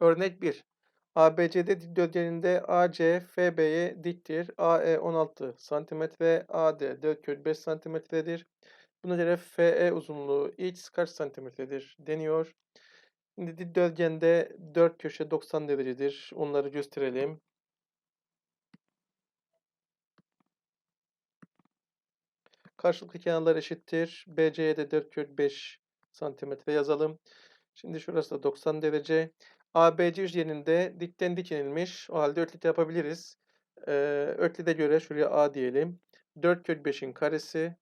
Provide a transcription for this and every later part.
Örnek 1. ABCD dikdörtgeninde AC FB'ye diktir. AE 16 cm, AD 4,5 cm'dir. Buna göre FE uzunluğu x kaç santimetredir deniyor. Şimdi dikdörtgende 4 köşe 90 derecedir. Onları gösterelim. Karşılıklı kenarlar eşittir. BC'ye de 4,5 santimetre yazalım. Şimdi şurası da 90 derece. ABC üçgeninde dikten dik inilmiş. O halde öklit yapabiliriz. Ee, öklide göre şuraya A diyelim. 4 kök 5'in karesi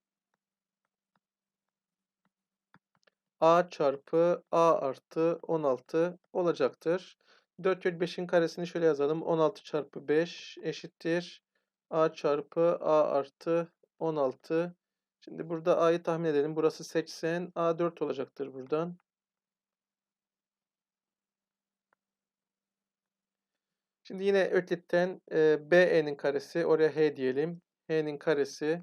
A çarpı A artı 16 olacaktır. 4 kök 5'in karesini şöyle yazalım. 16 çarpı 5 eşittir. A çarpı A artı 16. Şimdi burada A'yı tahmin edelim. Burası 80. A 4 olacaktır buradan. Şimdi yine öklitten e, BE'nin karesi, oraya H diyelim. H'nin karesi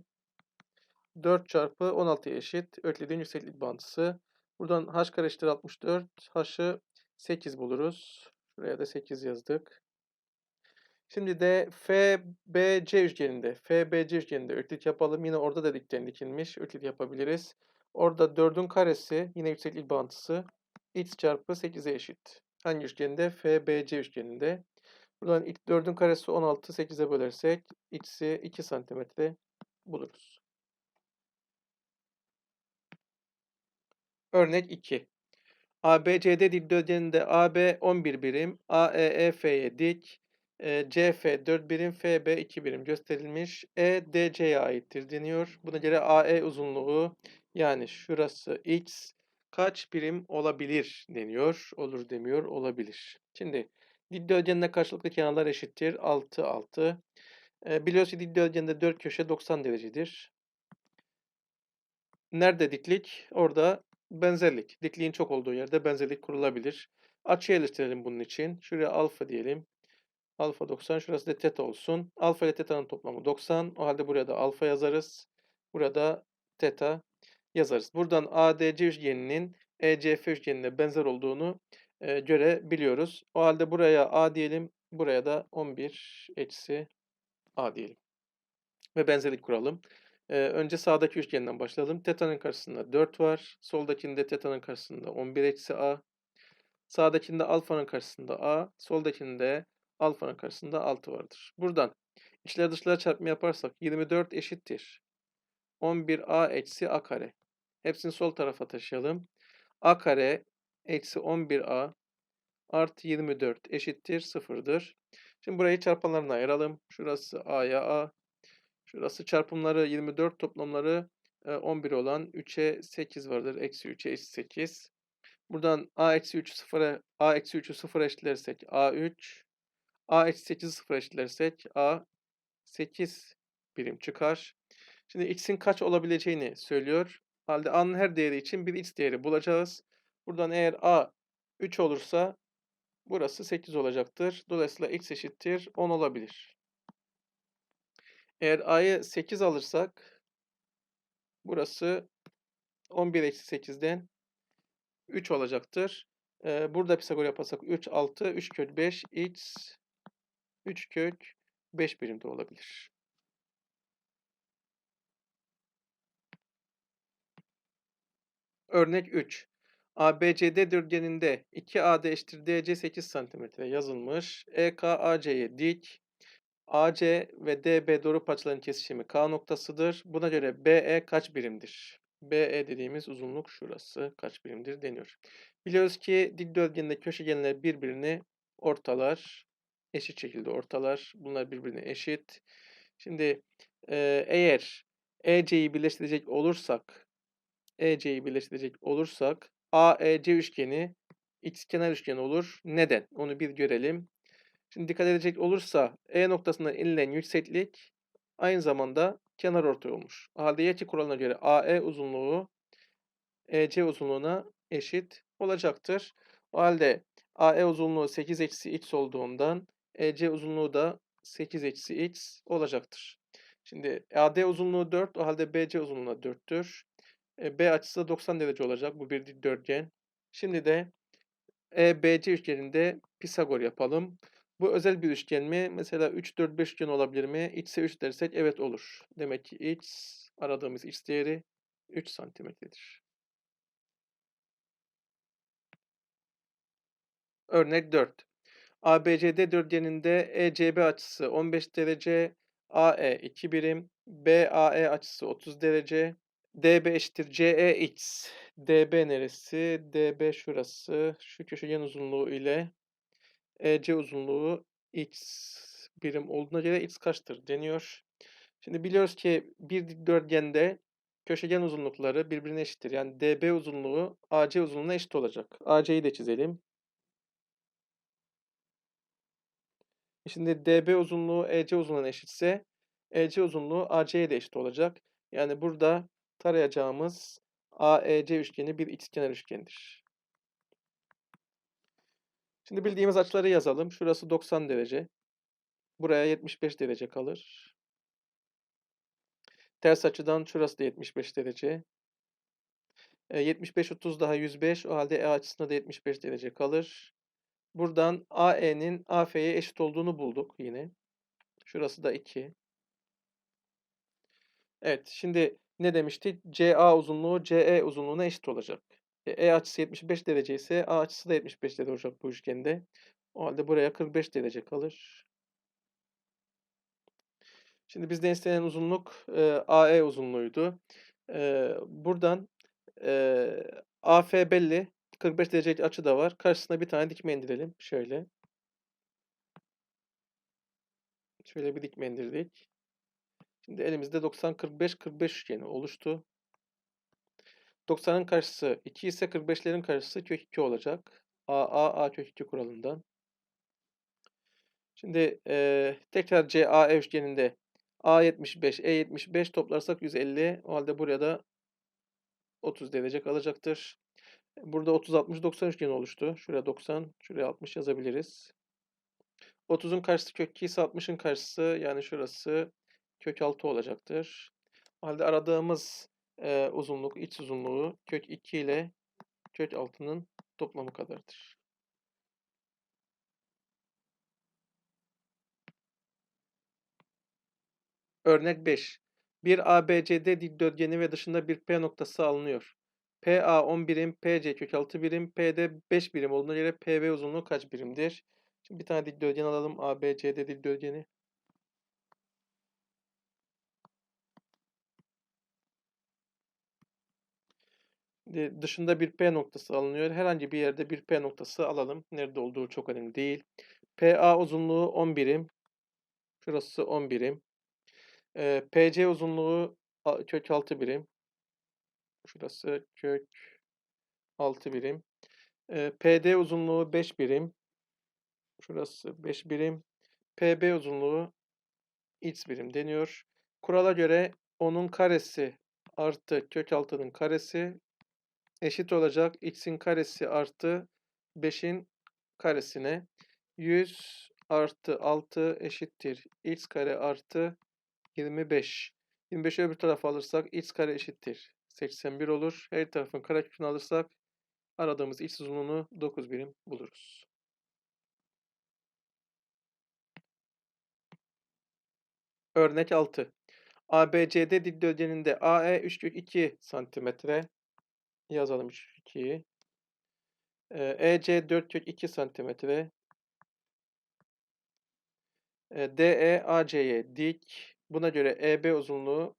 4 çarpı 16'ya eşit. Öklidin yükseklik bağıntısı. Buradan H kare eşittir 64. H'ı 8 buluruz. Şuraya da 8 yazdık. Şimdi de FBC üçgeninde, FBC üçgeninde öklit yapalım. Yine orada da dikten dikilmiş. Öklit yapabiliriz. Orada 4'ün karesi, yine yükseklik bağıntısı x çarpı 8'e eşit. Hangi üçgende? FBC üçgeninde. Buradan ilk 4'ün karesi 16, 8'e bölersek x'i 2 santimetre buluruz. Örnek 2. ABCD dikdörtgeninde AB 11 birim, AEEF'ye dik, e, CF 4 birim, FB 2 birim gösterilmiş. E DC'ye aittir deniyor. Buna göre AE uzunluğu yani şurası x kaç birim olabilir deniyor. Olur demiyor, olabilir. Şimdi dikdörtgeninde karşılıklı kenarlar eşittir. 6, 6. E, biliyoruz ki dikdörtgende 4 köşe 90 derecedir. Nerede diklik? Orada benzerlik. Dikliğin çok olduğu yerde benzerlik kurulabilir. Açı eleştirelim bunun için. Şuraya alfa diyelim. Alfa 90. Şurası da teta olsun. Alfa ile teta'nın toplamı 90. O halde buraya da alfa yazarız. Burada teta yazarız. Buradan ADC üçgeninin ECF üçgenine benzer olduğunu görebiliyoruz. O halde buraya A diyelim. Buraya da 11 eksi A diyelim. Ve benzerlik kuralım. Önce sağdaki üçgenden başlayalım. Teta'nın karşısında 4 var. Soldakinde teta'nın karşısında 11 eksi A. Sağdakinde alfanın karşısında A. Soldakinde alfanın karşısında 6 vardır. Buradan içler dışlar çarpımı yaparsak 24 eşittir. 11A eksi A kare. Hepsini sol tarafa taşıyalım. A kare eksi 11A artı 24 eşittir 0'dır. Şimdi burayı çarpanlarına ayıralım. Şurası A'ya A. Şurası çarpımları 24 toplamları 11 olan 3'e 8 vardır. Eksi 3'e eksi 8. Buradan a eksi 3'ü 0'a a eksi 3'ü 0 eşitlersek a3 a eksi 8'i 0 eşitlersek a 8 birim çıkar. Şimdi x'in kaç olabileceğini söylüyor. Halde a'nın her değeri için bir x değeri bulacağız. Buradan eğer a 3 olursa burası 8 olacaktır. Dolayısıyla x eşittir 10 olabilir. Eğer a'yı 8 alırsak burası 11 eksi 8'den 3 olacaktır. Ee, burada Pisagor yaparsak 3, 6, 3 kök 5, x 3 kök 5 birimde olabilir. Örnek 3. ABCD dörtgeninde 2AD eşittir DC 8 cm yazılmış. EK AC'ye dik. AC ve DB doğru parçaların kesişimi K noktasıdır. Buna göre BE kaç birimdir? BE dediğimiz uzunluk şurası kaç birimdir deniyor. Biliyoruz ki dikdörtgende köşegenler birbirini ortalar. Eşit şekilde ortalar. Bunlar birbirine eşit. Şimdi e, eğer EC'yi birleştirecek olursak EC'yi birleştirecek olursak AEC üçgeni kenar üçgeni olur. Neden? Onu bir görelim. Şimdi dikkat edecek olursa E noktasından inilen yükseklik aynı zamanda kenar ortay olmuş. Halde yetki kuralına göre AE uzunluğu EC uzunluğuna eşit olacaktır. O halde AE uzunluğu 8 eksi x olduğundan EC uzunluğu da 8 eksi x olacaktır. Şimdi AD uzunluğu 4 o halde BC uzunluğu 4'tür. E, B açısı 90 derece olacak. Bu bir dikdörtgen. Şimdi de EBC üçgeninde Pisagor yapalım. Bu özel bir üçgen mi? Mesela 3, 4, 5 üçgen olabilir mi? X'e 3 dersek evet olur. Demek ki X, aradığımız X değeri 3 santimetredir. Örnek 4. ABCD dörtgeninde ECB açısı 15 derece, AE 2 birim, BAE açısı 30 derece, DB eşittir CEX. DB neresi? DB şurası. Şu köşegen uzunluğu ile EC uzunluğu X birim olduğuna göre X kaçtır deniyor. Şimdi biliyoruz ki bir dikdörtgende köşegen uzunlukları birbirine eşittir. Yani DB uzunluğu AC uzunluğuna eşit olacak. AC'yi de çizelim. Şimdi DB uzunluğu EC uzunluğuna eşitse EC uzunluğu AC'ye de eşit olacak. Yani burada tarayacağımız AEC üçgeni bir ikizkenar üçgendir. Şimdi bildiğimiz açıları yazalım. Şurası 90 derece. Buraya 75 derece kalır. Ters açıdan şurası da 75 derece. E, 75 30 daha 105. O halde E açısında da 75 derece kalır. Buradan AE'nin AF'ye eşit olduğunu bulduk yine. Şurası da 2. Evet, şimdi ne demiştik? CA uzunluğu CE uzunluğuna eşit olacak. E, e açısı 75 derece ise A açısı da 75 derece olacak bu üçgende. O halde buraya 45 derece kalır. Şimdi bizden istenen uzunluk e, AE uzunluğuydu. E, buradan e, AF belli. 45 derecelik açı da var. Karşısına bir tane dikme indirelim. Şöyle. Şöyle bir dikme indirdik. Şimdi elimizde 90 45 45 üçgeni oluştu. 90'ın karşısı 2 ise 45'lerin karşısı kök 2 olacak. A A A kök 2 kuralından. Şimdi e, tekrar CAE üçgeninde A 75, E 75 toplarsak 150. O halde buraya da 30 derece kalacaktır. Burada 30 60 90 üçgeni oluştu. Şuraya 90, şuraya 60 yazabiliriz. 30'un karşısı kök 2 ise 60'ın karşısı yani şurası kök 6 olacaktır. O halde aradığımız e, uzunluk, iç uzunluğu kök 2 ile kök 6'nın toplamı kadardır. Örnek 5. Bir ABCD dikdörtgeni ve dışında bir P noktası alınıyor. PA 10 birim, PC kök 6 birim, PD 5 birim olduğuna göre PB uzunluğu kaç birimdir? Şimdi bir tane dikdörtgen alalım. ABCD dikdörtgeni. Dışında bir P noktası alınıyor. Herhangi bir yerde bir P noktası alalım. Nerede olduğu çok önemli değil. PA uzunluğu 10 birim. Şurası 10 birim. Ee, PC uzunluğu kök 6 birim. Şurası kök 6 birim. Ee, PD uzunluğu 5 birim. Şurası 5 birim. PB uzunluğu x birim deniyor. Kurala göre 10'un karesi artı kök 6'nın karesi eşit olacak x'in karesi artı 5'in karesine 100 artı 6 eşittir x kare artı 25. 25'i öbür tarafa alırsak x kare eşittir 81 olur. Her tarafın karekökünü alırsak aradığımız x uzunluğunu 9 birim buluruz. Örnek 6. ABCD dikdörtgeninde AE 3,2 cm yazalım 3,2'yi. EC 4,2 cm. DE AC'ye dik. Buna göre EB uzunluğu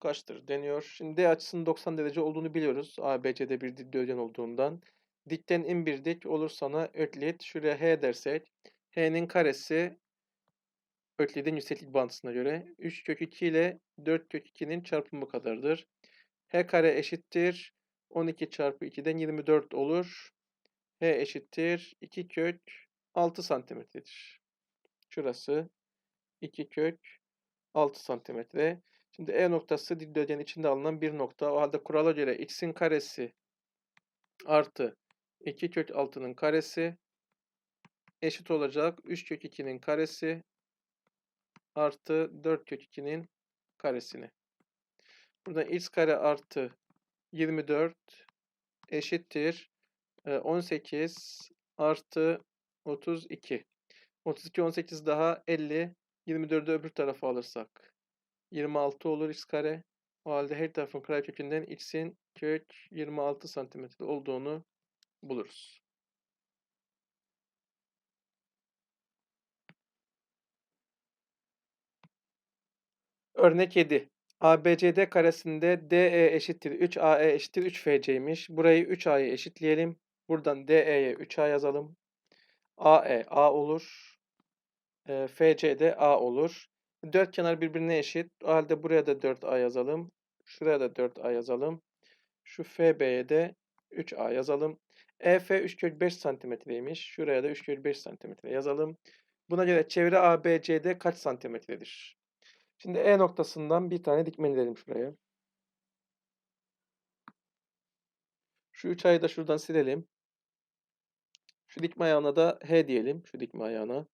kaçtır deniyor. Şimdi D açısının 90 derece olduğunu biliyoruz. ABC'de bir dikdörtgen olduğundan. Dikten in bir dik olur sana öklit. Şuraya H dersek. H'nin karesi Öklid'in yükseklik bağıntısına göre 3 kök 2 ile 4 kök 2'nin çarpımı kadardır. H kare eşittir. 12 çarpı 2'den 24 olur. H eşittir. 2 kök 6 santimetredir. Şurası 2 kök 6 santimetre. Şimdi E noktası dikdörtgen içinde alınan bir nokta. O halde kurala göre x'in karesi artı 2 kök 6'nın karesi eşit olacak 3 kök 2'nin karesi artı 4 kök 2'nin karesini. Buradan x kare artı 24 eşittir 18 artı 32. 32 18 daha 50. 24'ü öbür tarafa alırsak 26 olur x kare. O halde her tarafın karekökünden x'in kök 26 santimetre olduğunu buluruz. Örnek 7. ABCD karesinde DE eşittir 3AE eşittir 3FC'ymiş. Burayı 3A'ya eşitleyelim. Buradan DE'ye 3A yazalım. AE A olur. E, FC de A olur. Dört kenar birbirine eşit. O halde buraya da 4A yazalım. Şuraya da 4A yazalım. Şu FB'ye de 3A yazalım. EF 3 kök 5 santimetreymiş. Şuraya da 3 kök 5 santimetre yazalım. Buna göre çevre ABCD kaç santimetredir? Şimdi E noktasından bir tane dikmeleyelim şuraya. Şu 3 ayı da şuradan silelim. Şu dikme ayağına da H diyelim. Şu dikme ayağına.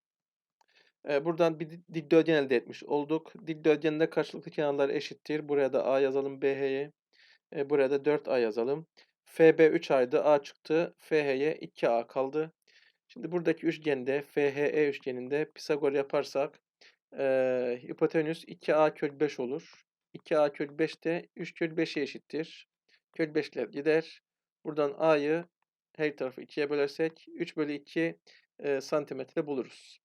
Ee, buradan bir dikdörtgen elde etmiş olduk. Dikdörtgende karşılıklı kenarlar eşittir. Buraya da A yazalım BH'ye. Ee, buraya da 4A yazalım. FB 3 aydı. A çıktı. FH'ye 2A kaldı. Şimdi buradaki üçgende FHE üçgeninde Pisagor yaparsak e, hipotenüs 2A kök 5 olur. 2A kök 5 de 3 kök 5'e eşittir. Kök 5'ler gider. Buradan A'yı her tarafı 2'ye bölersek 3 bölü 2 e, santimetre buluruz.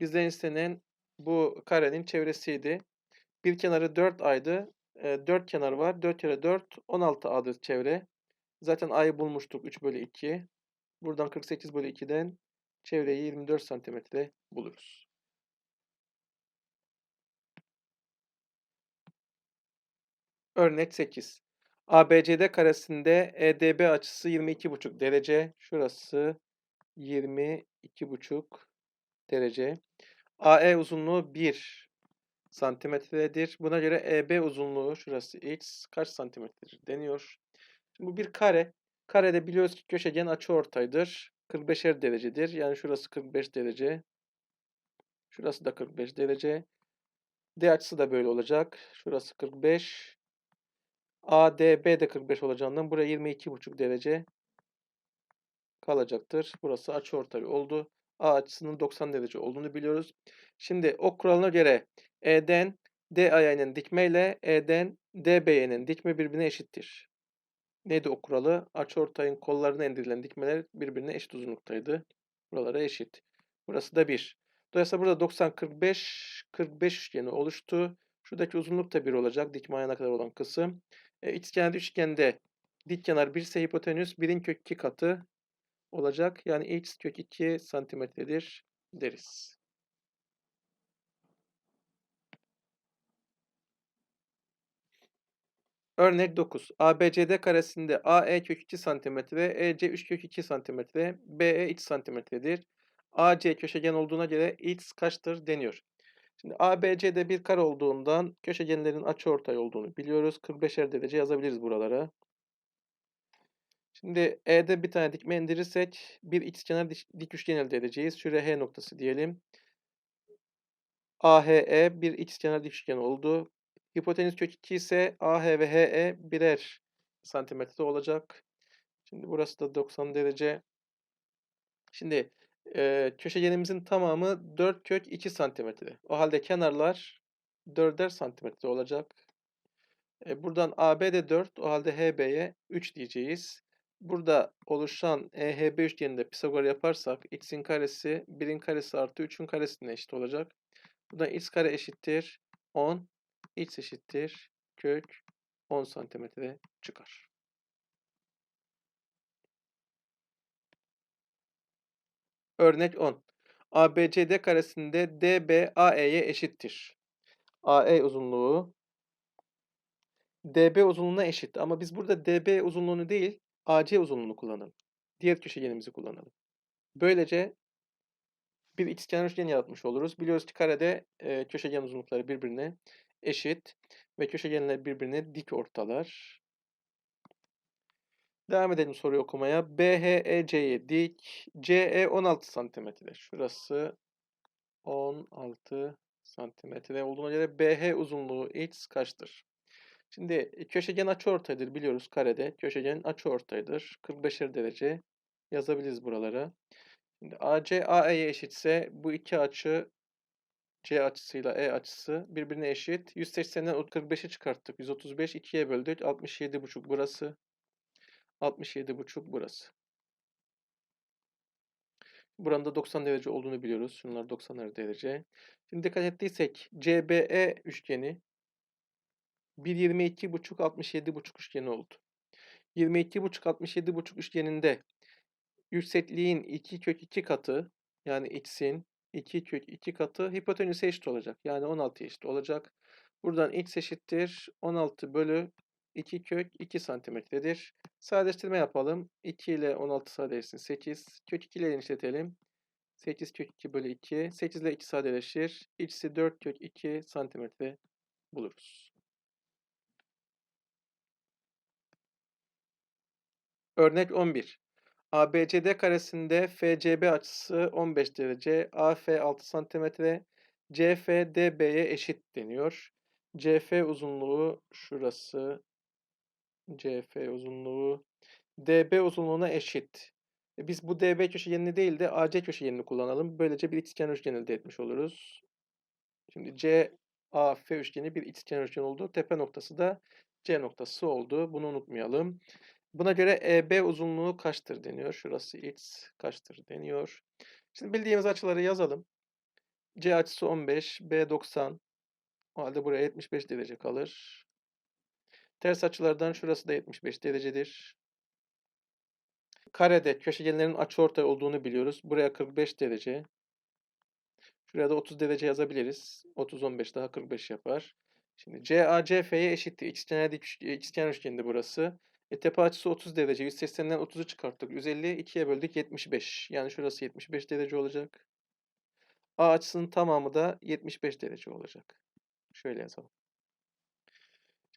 Bizden istenen bu karenin çevresiydi. Bir kenarı 4 aydı. E, 4 kenar var. 4 kere 4 16 a'dır çevre. Zaten a'yı bulmuştuk 3 bölü 2. Buradan 48 bölü 2'den çevreyi 24 santimetre buluruz. Örnek 8. ABCD karesinde EDB açısı 22,5 derece. Şurası 22,5 derece. AE uzunluğu 1 santimetredir. Buna göre EB uzunluğu şurası x kaç santimetredir deniyor. Şimdi bu bir kare. Karede biliyoruz ki köşegen açıortaydır. 45'er derecedir. Yani şurası 45 derece. Şurası da 45 derece. D açısı da böyle olacak. Şurası 45. ADB de 45 olacağından buraya 22,5 derece kalacaktır. Burası açıortay oldu. A açısının 90 derece olduğunu biliyoruz. Şimdi o kuralına göre E'den D ayağının dikme ile E'den DB'nin dikme birbirine eşittir. Neydi o kuralı? Açıortayın kollarına indirilen dikmeler birbirine eşit uzunluktaydı. Buralara eşit. Burası da 1. Dolayısıyla burada 90 45 45 üçgeni oluştu. Şuradaki uzunluk da 1 olacak. Dikme ayağına kadar olan kısım. E, üçgende dik kenar 1 ise hipotenüs 1'in kök 2 katı olacak. Yani x kök 2 santimetredir deriz. Örnek 9. ABCD karesinde AE kök 2 cm, EC 3 kök 2 cm, BE 2 cm'dir. AC köşegen olduğuna göre x kaçtır deniyor. Şimdi ABC'de bir kare olduğundan köşegenlerin açıortay olduğunu biliyoruz. 45'er derece yazabiliriz buralara. Şimdi E'de bir tane dikme indirirsek bir ikizkenar dik, dik üçgen elde edeceğiz. Şuraya H noktası diyelim. AHE bir ikizkenar dik üçgen oldu. Hipotenüs kök 2 ise AH ve HE birer santimetre olacak. Şimdi burası da 90 derece. Şimdi e, köşegenimizin tamamı 4 kök 2 santimetre. O halde kenarlar 4'er santimetre olacak. E, buradan AB de 4. O halde HB'ye 3 diyeceğiz. Burada oluşan EHB üçgeninde Pisagor yaparsak x'in karesi 1'in karesi artı 3'ün karesine eşit olacak. Buradan x kare eşittir 10. x eşittir kök 10 santimetre çıkar. Örnek 10. ABCD karesinde DB AE'ye eşittir. AE uzunluğu DB uzunluğuna eşit. Ama biz burada DB uzunluğunu değil, AC uzunluğunu kullanalım. Diğer köşegenimizi kullanalım. Böylece bir ikizkenar üçgen yaratmış oluruz. Biliyoruz ki karede e, köşegen uzunlukları birbirine eşit ve köşegenler birbirine dik ortalar. Devam edelim soruyu okumaya. BHEC'ye dik. CE 16 santimetre. Şurası 16 santimetre olduğuna göre BH uzunluğu x kaçtır? Şimdi e, köşegen açıortaydır biliyoruz karede. Köşegen açıortaydır. 45'er derece yazabiliriz buralara. Şimdi AC AE'ye eşitse bu iki açı C açısıyla E açısı birbirine eşit. 180'den 45'i çıkarttık. 135 2'ye böldük. 67,5 burası. 67,5 burası. Buranın da 90 derece olduğunu biliyoruz. Şunlar 90 derece. Şimdi dikkat ettiysek CBE üçgeni 1.22,5 67,5 üçgeni oldu. 22,5 67,5 üçgeninde yüksekliğin 2 kök 2 katı yani x'in 2 kök 2 katı hipotenüse eşit olacak. Yani 16 eşit olacak. Buradan x eşittir 16 bölü 2 kök 2 santimetredir. Sadeleştirme yapalım. 2 ile 16 sadeleşsin 8. Kök 2 ile genişletelim. 8 kök 2 bölü 2. 8 ile 2 sadeleşir. X'i 4 kök 2 santimetre buluruz. Örnek 11. ABCD karesinde FCB açısı 15 derece, AF 6 santimetre, CF DB'ye eşit deniyor. CF uzunluğu şurası. CF uzunluğu DB uzunluğuna eşit. E, biz bu DB köşegenini değil de AC köşegenini kullanalım. Böylece bir ikizkenar üçgen elde etmiş oluruz. Şimdi CAF üçgeni bir ikizkenar üçgen oldu. Tepe noktası da C noktası oldu. Bunu unutmayalım. Buna göre EB uzunluğu kaçtır deniyor. Şurası x kaçtır deniyor. Şimdi bildiğimiz açıları yazalım. C açısı 15, B 90. O halde buraya 75 derece kalır. Ters açılardan şurası da 75 derecedir. Karede köşegenlerin açıortay olduğunu biliyoruz. Buraya 45 derece. Şuraya da 30 derece yazabiliriz. 30 15 daha 45 yapar. Şimdi CACF'ye eşittir. İkizkenar ikizkenar üçgeni burası. E, tepe açısı 30 derece. 180'den 30'u çıkarttık. 150 2'ye böldük 75. Yani şurası 75 derece olacak. A açısının tamamı da 75 derece olacak. Şöyle yazalım.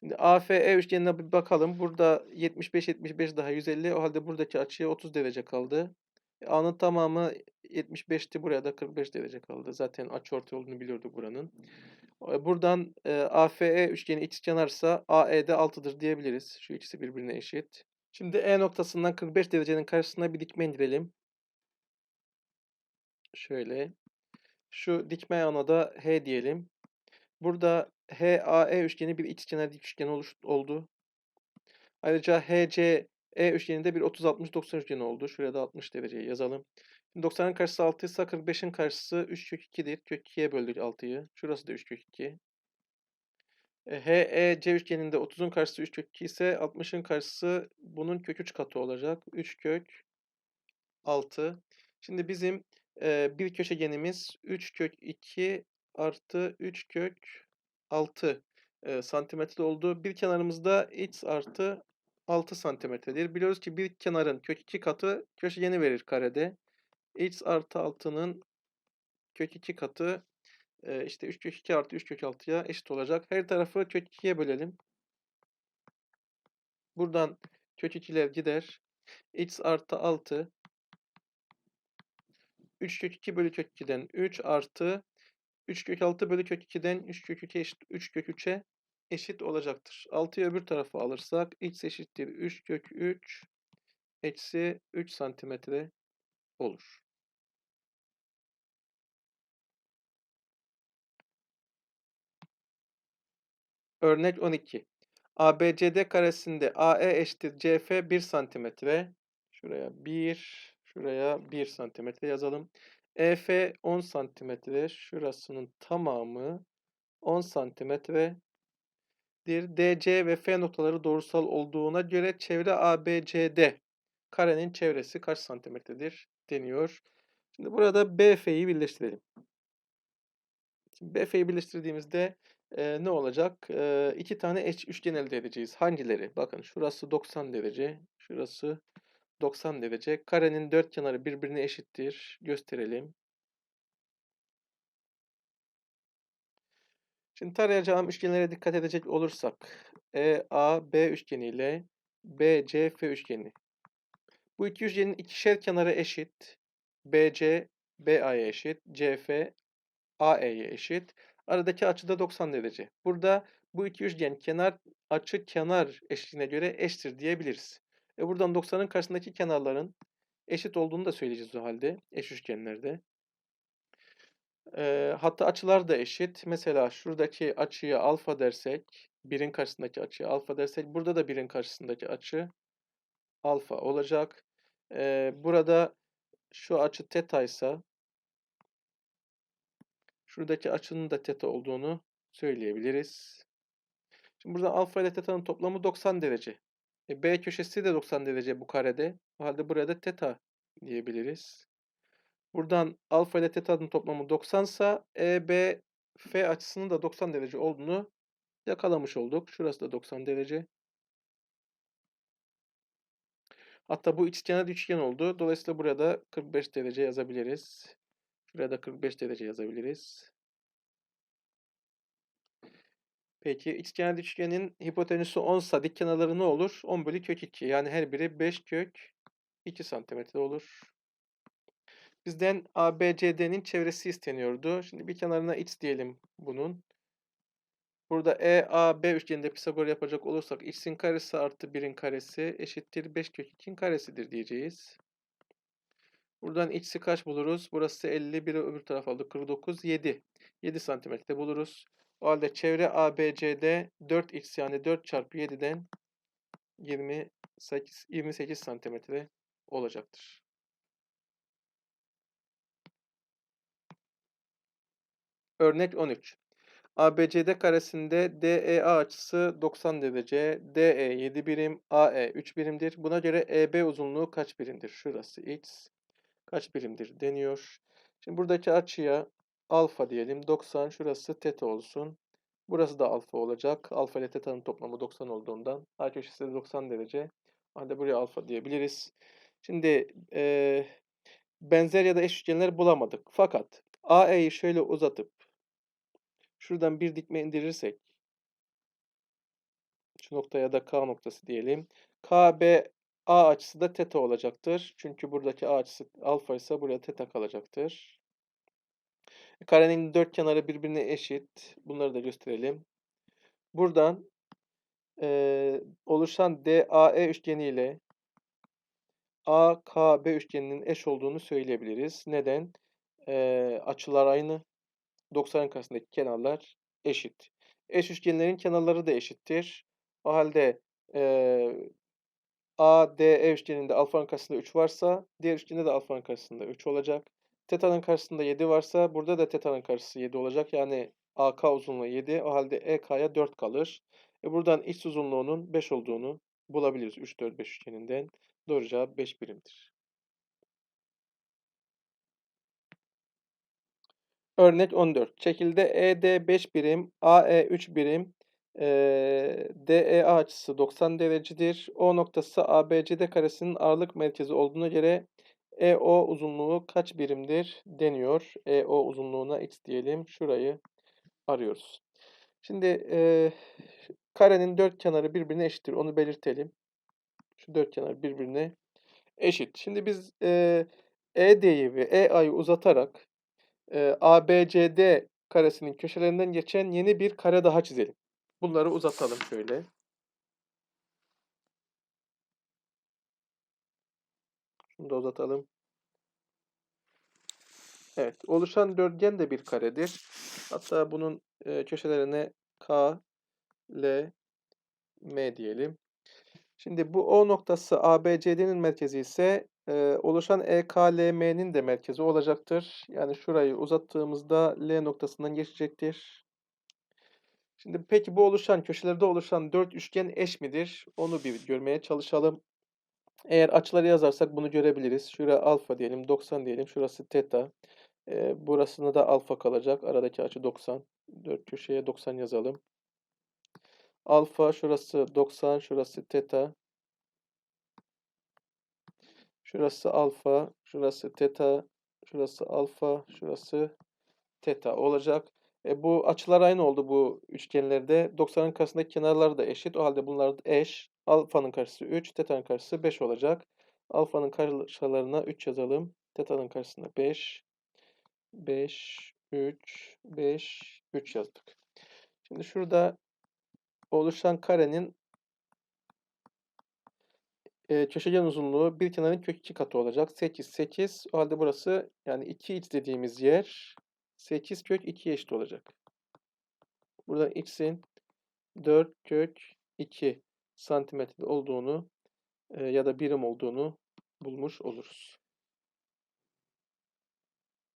Şimdi AFE üçgenine bir bakalım. Burada 75 75 daha 150. O halde buradaki açıya 30 derece kaldı. A'nın tamamı 75'ti. Buraya da 45 derece kaldı. Zaten açıortay olduğunu biliyorduk buranın. E, buradan e, AFE üçgeni ikizkenarsa AE'de 6'dır diyebiliriz. Şu ikisi birbirine eşit. Şimdi E noktasından 45 derecenin karşısına bir dikme indirelim. Şöyle. Şu dikme ayağına da H diyelim. Burada HAE üçgeni bir ikizkenar dik üçgen oldu. Ayrıca HCE üçgeninde bir 30-60-90 üçgeni oldu. Şuraya da 60 dereceyi yazalım. 90'ın karşısı 6 ise 45'in karşısı 3 kök 2'dir. Kök 2'ye böldük 6'yı. Şurası da 3 kök 2. E, HEC üçgeninde 30'un karşısı 3 kök 2 ise 60'ın karşısı bunun kök 3 katı olacak. 3 kök 6. Şimdi bizim e, bir köşegenimiz 3 kök 2 artı 3 kök 6 e, santimetre oldu. Bir kenarımızda x artı 6 santimetredir. Biliyoruz ki bir kenarın kök 2 katı köşegeni verir karede. x artı 6'nın kök 2 katı e, işte 3 kök 2 artı 3 kök 6'ya eşit olacak. Her tarafı kök 2'ye bölelim. Buradan kök 2'ler gider. x artı 6 3 kök 2 bölü kök 2'den 3 artı 3 kök 6 bölü kök 2'den 3 kök 3'e eşit, 3 kök 3'e eşit olacaktır. 6'yı öbür tarafa alırsak x eşittir 3 kök 3 eksi 3 santimetre olur. Örnek 12. ABCD karesinde AE eşittir CF 1 santimetre. Şuraya 1, şuraya 1 santimetre yazalım. EF 10 santimetre. Şurasının tamamı 10 santimetredir. DC ve F noktaları doğrusal olduğuna göre çevre ABCD karenin çevresi kaç santimetredir deniyor. Şimdi burada BF'yi birleştirelim. BF'yi birleştirdiğimizde e, ne olacak? E, iki tane eş üçgen elde edeceğiz. Hangileri? Bakın şurası 90 derece, şurası 90 derece. Karenin dört kenarı birbirine eşittir. Gösterelim. Şimdi tarayacağım üçgenlere dikkat edecek olursak EAB üçgeni ile BCF üçgeni. Bu iki üçgenin ikişer kenarı eşit. BC BA'ya eşit. CF AE'ye eşit. Aradaki açı da 90 derece. Burada bu iki üçgen kenar açı kenar eşliğine göre eşittir diyebiliriz. E buradan 90'ın karşısındaki kenarların eşit olduğunu da söyleyeceğiz o halde eş üçgenlerde. Eee, hatta açılar da eşit. Mesela şuradaki açıya alfa dersek, 1'in karşısındaki açıya alfa dersek burada da 1'in karşısındaki açı alfa olacak. Eee, burada şu açı tetaysa şuradaki açının da teta olduğunu söyleyebiliriz. Şimdi burada alfa ile teta'nın toplamı 90 derece. E, B köşesi de 90 derece bu karede. O halde buraya da teta diyebiliriz. Buradan alfa ile teta'nın toplamı 90 ise EB F açısının da 90 derece olduğunu yakalamış olduk. Şurası da 90 derece. Hatta bu içkenar üçgen oldu. Dolayısıyla burada 45 derece yazabiliriz. Şuraya da 45 derece yazabiliriz. Peki içkenar üçgenin hipotenüsü 10 ise dik kenarları ne olur? 10 bölü kök 2. Yani her biri 5 kök 2 santimetre olur. Bizden ABCD'nin çevresi isteniyordu. Şimdi bir kenarına x diyelim bunun. Burada EAB üçgeninde Pisagor yapacak olursak x'in karesi artı 1'in karesi eşittir 5 kök 2'in karesidir diyeceğiz. Buradan x'i kaç buluruz? Burası 50, biri öbür taraf aldı. 49, 7. 7 santimetre buluruz. O halde çevre ABCD 4x yani 4 çarpı 7'den 28, 28 santimetre olacaktır. Örnek 13. ABCD karesinde DEA açısı 90 derece, DE 7 birim, AE 3 birimdir. Buna göre EB uzunluğu kaç birimdir? Şurası x kaç birimdir deniyor. Şimdi buradaki açıya alfa diyelim. 90 şurası teta olsun. Burası da alfa olacak. Alfa ile teta'nın toplamı 90 olduğundan. A köşesi de 90 derece. Hadi buraya alfa diyebiliriz. Şimdi e, benzer ya da eş üçgenler bulamadık. Fakat AE'yi şöyle uzatıp şuradan bir dikme indirirsek şu nokta ya da K noktası diyelim. KB A açısı da teta olacaktır. Çünkü buradaki A açısı alfa ise buraya teta kalacaktır. Karenin dört kenarı birbirine eşit. Bunları da gösterelim. Buradan e, oluşan DAE üçgeni ile AKB üçgeninin eş olduğunu söyleyebiliriz. Neden? E, açılar aynı. 90'ın karşısındaki kenarlar eşit. Eş üçgenlerin kenarları da eşittir. O halde e, ADE üçgeninde alfanın karşısında 3 varsa diğer üçgende de alfanın karşısında 3 olacak. Teta'nın karşısında 7 varsa burada da teta'nın karşısı 7 olacak. Yani AK uzunluğu 7. O halde EK'ya 4 kalır. E buradan X uzunluğunun 5 olduğunu bulabiliriz. 3, 4, 5 üçgeninden. Doğru cevap 5 birimdir. Örnek 14. Şekilde ED 5 birim, AE 3 birim, e, DEA açısı 90 derecedir. O noktası ABCD karesinin ağırlık merkezi olduğuna göre EO uzunluğu kaç birimdir deniyor. EO uzunluğuna x diyelim. Şurayı arıyoruz. Şimdi e, karenin dört kenarı birbirine eşittir. Onu belirtelim. Şu dört kenar birbirine eşit. Şimdi biz e, ED'yi ve EA'yı uzatarak e, ABCD karesinin köşelerinden geçen yeni bir kare daha çizelim. Bunları uzatalım şöyle. Şunu da uzatalım. Evet, oluşan dörtgen de bir karedir. Hatta bunun e, köşelerine K, L, M diyelim. Şimdi bu O noktası ABCD'nin merkezi ise e, oluşan EKLM'nin de merkezi olacaktır. Yani şurayı uzattığımızda L noktasından geçecektir. Şimdi peki bu oluşan, köşelerde oluşan dört üçgen eş midir? Onu bir görmeye çalışalım. Eğer açıları yazarsak bunu görebiliriz. Şuraya alfa diyelim, 90 diyelim. Şurası teta. E, burasına da alfa kalacak. Aradaki açı 90. Dört köşeye 90 yazalım. Alfa şurası 90, şurası teta. Şurası alfa, şurası teta, şurası alfa, şurası teta olacak. E, bu açılar aynı oldu bu üçgenlerde. 90'ın karşısındaki kenarlar da eşit. O halde bunlar eş. Alfanın karşısı 3, teta'nın karşısı 5 olacak. Alfanın karşılarına 3 yazalım. Teta'nın karşısına 5. 5, 3, 5, 3 yazdık. Şimdi şurada oluşan karenin Eee, köşegen uzunluğu bir kenarın kök 2 katı olacak. 8, 8. O halde burası yani 2x dediğimiz yer 8 kök 2'ye eşit olacak. Buradan x'in 4 kök 2 santimetre olduğunu ya da birim olduğunu bulmuş oluruz.